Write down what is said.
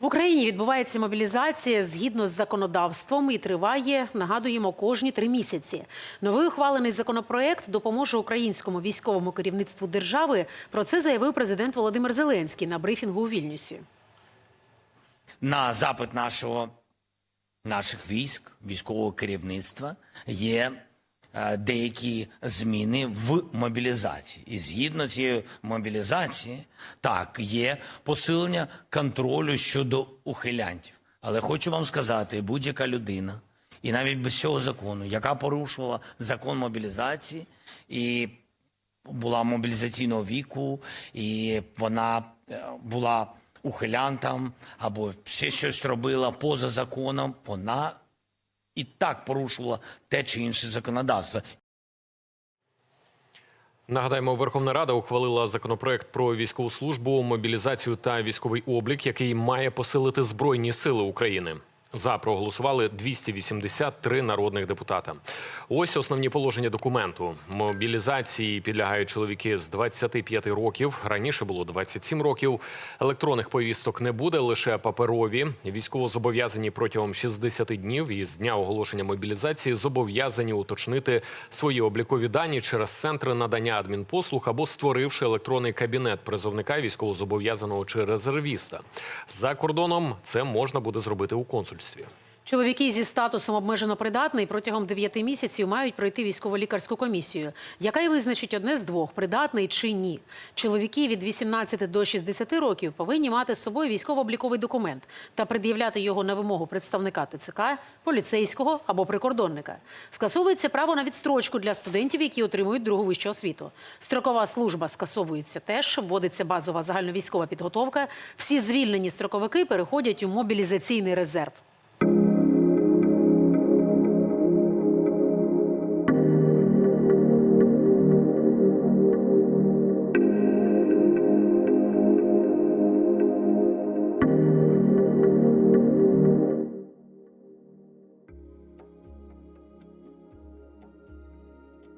В Україні відбувається мобілізація згідно з законодавством і триває, нагадуємо, кожні три місяці. Новий ухвалений законопроект допоможе українському військовому керівництву держави. Про це заявив президент Володимир Зеленський на брифінгу у Вільнюсі. на запит нашого, наших військ, військового керівництва є деякі зміни в мобілізації. І згідно цієї мобілізації, так, є посилення контролю щодо ухилянтів. Але хочу вам сказати, будь-яка людина, і навіть без цього закону, яка порушувала закон мобілізації і була мобілізаційного віку, і вона е, була ухилянтом або ще щось робила поза законом, вона і так порушувала те чи інше законодавство. Нагадаємо, Верховна Рада ухвалила законопроект про військову службу, мобілізацію та військовий облік, який має посилити збройні сили України. За проголосували 283 народних депутата. Ось основні положення документу. Мобілізації підлягають чоловіки з 25 років. Раніше було 27 років. Електронних повісток не буде, лише паперові. Військовозобов'язані протягом 60 днів із дня оголошення мобілізації зобов'язані уточнити свої облікові дані через центри надання адмінпослуг або створивши електронний кабінет призовника військовозобов'язаного чи резервіста. За кордоном це можна буде зробити у консульстві. Чоловіки зі статусом обмежено придатний протягом 9 місяців мають пройти військово-лікарську комісію, яка й визначить одне з двох придатний чи ні. Чоловіки від 18 до 60 років повинні мати з собою військово-обліковий документ та пред'являти його на вимогу представника ТЦК, поліцейського або прикордонника. Скасовується право на відстрочку для студентів, які отримують другу вищу освіту. Строкова служба скасовується теж. Вводиться базова загальновійськова підготовка. Всі звільнені строковики переходять у мобілізаційний резерв.